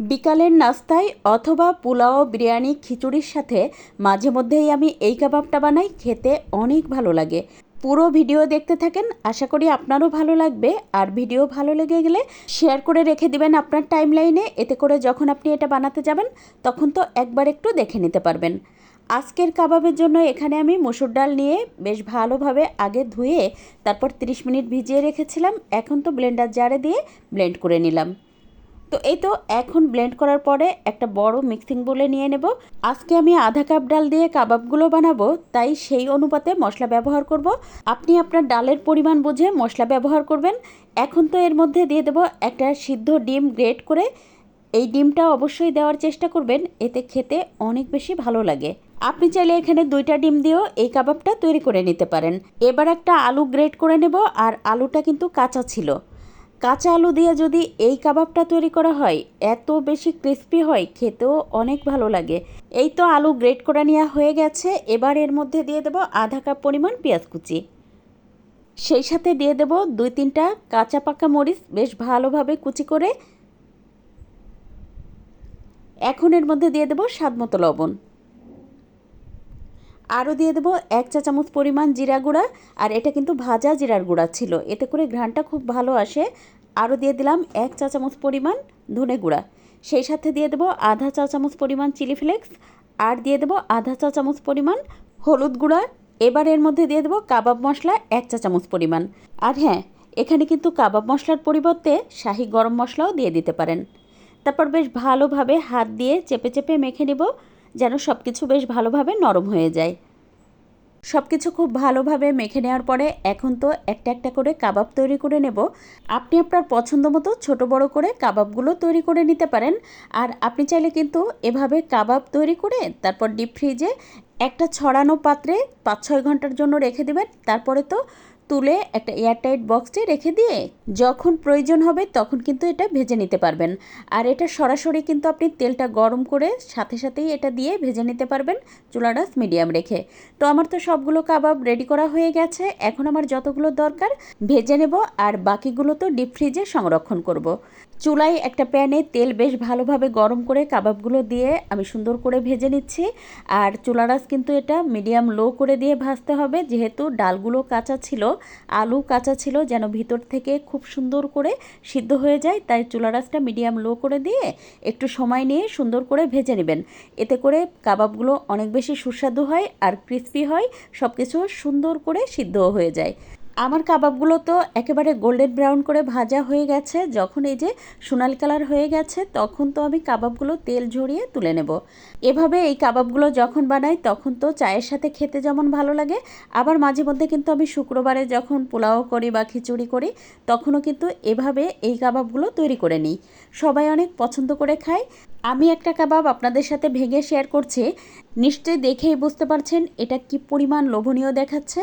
বিকালের নাস্তায় অথবা পোলাও, বিরিয়ানি, খিচুড়ির সাথে মাঝে মধ্যেই আমি এই কাবাবটা বানাই, খেতে অনেক ভালো লাগে। পুরো ভিডিও দেখতে থাকেন, আশা করি আপনারও ভালো লাগবে। আর ভিডিও ভালো লেগে গেলে শেয়ার করে রেখে দিবেন আপনার টাইম লাইনে এতে করে যখন আপনি এটা বানাতে যাবেন, তখন তো একবার একটু দেখে নিতে পারবেন। আজকের কাবাবের জন্য এখানে আমি মসুর ডাল নিয়ে বেশ ভালোভাবে আগে ধুয়ে, তারপর 30 মিনিট ভিজিয়ে রেখেছিলাম। এখন তো ব্লেন্ডার জারে দিয়ে ব্লেন্ড করে নিলাম। তো এই তো এখন ব্লেন্ড করার পরে একটা বড় মিক্সিং বলে নিয়ে নেব। আজকে আমি আধা কাপ ডাল দিয়ে কাবাবগুলো বানাবো, তাই সেই অনুপাতে মশলা ব্যবহার করব। আপনি আপনার ডালের পরিমাণ বুঝে মশলা ব্যবহার করবেন। এখন তো এর মধ্যে দিয়ে দেব একটা সিদ্ধ ডিম গ্রেট করে। এই ডিমটা অবশ্যই দেওয়ার চেষ্টা করবেন, এতে খেতে অনেক বেশি ভালো লাগে। আপনি চাইলে এখানে দুইটা ডিম দিয়েও এই কাবাবটা তৈরি করে নিতে পারেন। এবার একটা আলু গ্রেট করে নেব, আর আলুটা কিন্তু কাঁচা ছিল। কাঁচা আলু দিয়ে যদি এই কাবাবটা তৈরি করা হয়, এত বেশি ক্রিস্পি হয়, খেতেও অনেক ভালো লাগে। এই তো আলু গ্রেট করে নেওয়া হয়ে গেছে, এবার এর মধ্যে দিয়ে দেব আধা কাপ পরিমাণ পেঁয়াজ কুচি। সেই সাথে দিয়ে দেব দুই তিনটা কাঁচা পাকা মরিচ, বেশ ভালোভাবে কুচি করে। এখন এর মধ্যে দিয়ে দেব স্বাদ মতো লবণ। আরও দিয়ে দেবো এক চা চামচ পরিমাণ জিরা গুঁড়া, আর এটা কিন্তু ভাজা জিরার গুঁড়া ছিল। এতে করে ঘ্রাণটা খুব ভালো আসে। আরও দিয়ে দিলাম এক চা চামচ পরিমাণ ধনে গুঁড়া। সেই সাথে দিয়ে দেবো আধা চা চামচ পরিমাণ চিলি ফ্লেক্স, আর দিয়ে দেবো আধা চা চামচ পরিমাণ হলুদ গুঁড়া। এবার এর মধ্যে দিয়ে দেবো কাবাব মশলা এক চা চামচ পরিমাণ। আর হ্যাঁ এখানে কিন্তু কাবাব মশলার পরিবর্তে শাহি গরম মশলাও দিয়ে দিতে পারেন। তারপর বেশ ভালোভাবে হাত দিয়ে চেপে চেপে মেখে নেব। যেন সব কিছু বেশ ভালোভাবে নরম হয়ে যায়। সব কিছু খুব ভালোভাবে মেখে নেওয়ার পরে এখন তো একটা একটা করে কাবাব তৈরি করে নেব। আপনি আপনার পছন্দ মতো ছোটো বড়ো করে কাবাবগুলো তৈরি করে নিতে পারেন। আর আপনি চাইলে কিন্তু এভাবে কাবাব তৈরি করে তারপর ডিপ ফ্রিজে একটা ছড়ানো পাত্রে পাঁচ ছয় ঘণ্টার জন্য রেখে দেবেন। তারপরে তো তুলে একটা এয়ারটাইট বক্সে রেখে দিয়ে যখন প্রয়োজন হবে তখন কিন্তু এটা ভেজে নিতে পারবেন। আর এটা সরাসরি কিন্তু আপনি তেলটা গরম করে সাথে সাথেই এটা দিয়ে ভেজে নিতে পারবেন চুলাডাস মিডিয়াম রেখে। তো আমার তো সবগুলো কাবাব রেডি করা হয়ে গেছে। এখন আমার যতগুলো দরকার ভেজে নেব আর বাকিগুলো তো ডিপ ফ্রিজে সংরক্ষণ করব। চুলায় একটা প্যানে তেল বেশ ভালোভাবে গরম করে কাবাবগুলো দিয়ে আমি সুন্দর করে ভেজে নিচ্ছি। আর চুলারাস কিন্তু এটা মিডিয়াম লো করে দিয়ে ভাজতে হবে। যেহেতু ডালগুলো কাঁচা ছিল, আলু কাঁচা ছিল, যেন ভিতর থেকে খুব সুন্দর করে সিদ্ধ হয়ে যায়, তাই চুলারাসটা মিডিয়াম লো করে দিয়ে একটু সময় নিয়ে সুন্দর করে ভেজে নেবেন। এতে করে কাবাবগুলো অনেক বেশি সুস্বাদু হয় আর ক্রিস্পি হয় সব কিছু সুন্দর করে সিদ্ধও হয়ে যায়। আমার কাবাবগুলো তো একেবারে গোল্ডেন ব্রাউন করে ভাজা হয়ে গেছে। যখন এই যে সোনালি কালার হয়ে গেছে, তখন তো আমি কাবাবগুলো তেল ঝরিয়ে তুলে নেব। এভাবে এই কাবাবগুলো যখন বানাই, তখন তো চায়ের সাথে খেতে যেমন ভালো লাগে। আবার মাঝে মধ্যে কিন্তু আমি শুক্রবারে যখন পোলাও করি বা খিচুড়ি করি, তখনও কিন্তু এভাবে এই কাবাবগুলো তৈরি করে নিই। সবাই অনেক পছন্দ করে খায়। আমি একটা কাবাব আপনাদের সাথে ভেঙে শেয়ার করছি। নিশ্চয়ই দেখেই বুঝতে পারছেন এটা কি পরিমাণ লোভনীয় দেখাচ্ছে।